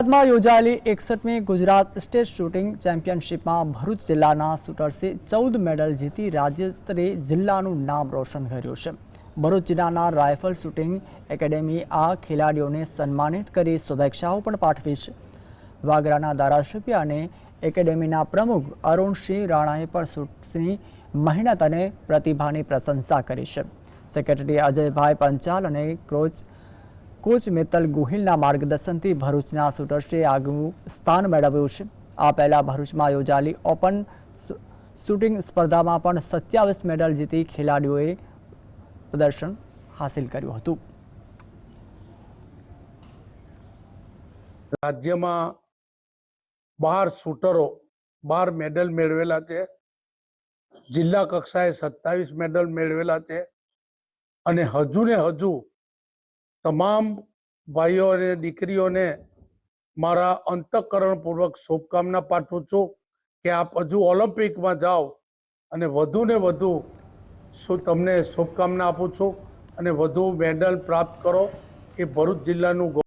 અમદાવાદમાં યોજાયેલી એકસઠમી ગુજરાત સ્ટેટ શૂટિંગ ચેમ્પિયનશિપમાં ભરૂચ જિલ્લાના શૂટર્સે ચૌદ મેડલ જીતી રાજ્ય જિલ્લાનું નામ રોશન કર્યું છે. ભરૂચ જિલ્લાના રાઇફલ શૂટિંગ એકેડેમી આ ખેલાડીઓને સન્માનિત કરી શુભેચ્છાઓ પણ પાઠવી છે. વાગરાના ધારાસભ્ય અને એકેડેમીના પ્રમુખ અરુણસિંહ રાણાએ પણ શૂટ્સની મહેનત અને પ્રતિભાની પ્રશંસા કરી છે. સેક્રેટરી અજયભાઈ પંચાલ અને કોચ કોચ મિત્તલ ગોહિલના માર્ગદર્શનથી ભરૂચના શૂટર્સે આગવું સ્થાન મેળવ્યું છે. આ પહેલાં ભરૂચમાં યોજાયેલી ઓપન શૂટિંગ સ્પર્ધામાં પણ સત્યાવીસ મેડલ જીતી ખેલાડીઓએ પ્રદર્શન હાંસિલ કર્યું હતું. રાજ્યમાં બાર શૂટરો, બાર મેડલ મેળવેલા છે. જિલ્લા કક્ષાએ સત્તાવીસ મેડલ મેળવેલા છે. અને હજુ ને હજુ તમામ ભાઈઓ અને દીકરીઓને મારા અંતઃકરણપૂર્વક શુભકામના પાઠવું છું કે આપ હજુ ઓલિમ્પિકમાં જાઓ અને વધુ ને વધુ શું તમને શુભકામના આપું છું અને વધુ મેડલ પ્રાપ્ત કરો એ ભરૂચ જિલ્લાનું